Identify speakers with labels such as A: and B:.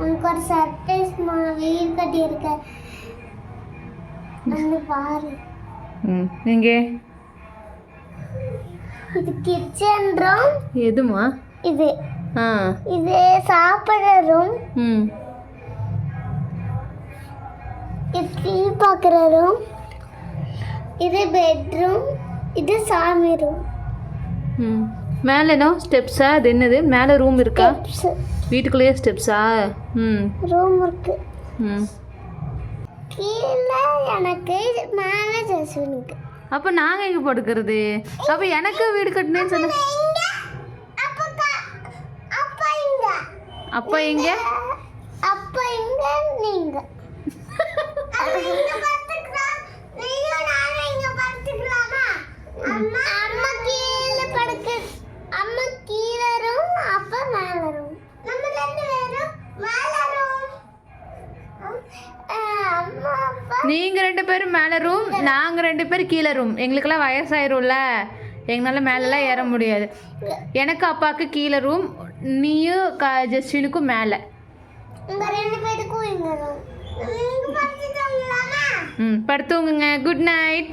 A: உனக்கு ஒரு சர்ப்ரைஸ் வீடு கட்டியிருக்கேன். வந்து பாரு.
B: ம் எங்கே?
A: இது கிச்சன் ரூம்
B: எதுமா?
A: இது.
B: ஆ.
A: இது சாப்பிட்ற ரூம்
B: ம்.
A: இது டிவி பார்க்குற ரூம் இது பெட்ரூம் இது சாமி ரூம்
B: ம். மேலே என்ன? ஸ்டெப்ஸா அது என்னது? மேலே ரூம் இருக்கா? வீட்டுக்குள்ளேயே ஸ்டெப்ஸா ம்.
A: ரூம் இருக்கு.
B: ம்.
A: கீழே எனக்கு மேலே ஜஸ்வினுக்கு
B: அப்போ நாங்கள் எங்கே படுக்கிறது? அப்போ எனக்கு வீடு கட்டினேன்னு சொன்ன
A: அப்பா
B: எங்கே
A: அப்பா இங்க நீங்க அம்மா அம்மா கீழே படுக்க அம்மா கீழே ரூம் அப்பா மேல ரூம் நம்ம ரெண்டு பேரும் மேல ரூம் அம்மா அப்பா
B: நீங்கள் ரெண்டு பேரும் மேலே ரூம் நாங்கள் ரெண்டு பேரும் கீழே ரூம் எங்களுக்கெல்லாம் வயசாயிரும்ல. எங்களால் மேலெலாம் ஏற முடியாது. எனக்கு அப்பாவுக்கு கீழே ரூம் நீயும் க ஜஸ்டினுக்கும் மேலே. ம் படுத்துவங்க குட் நைட்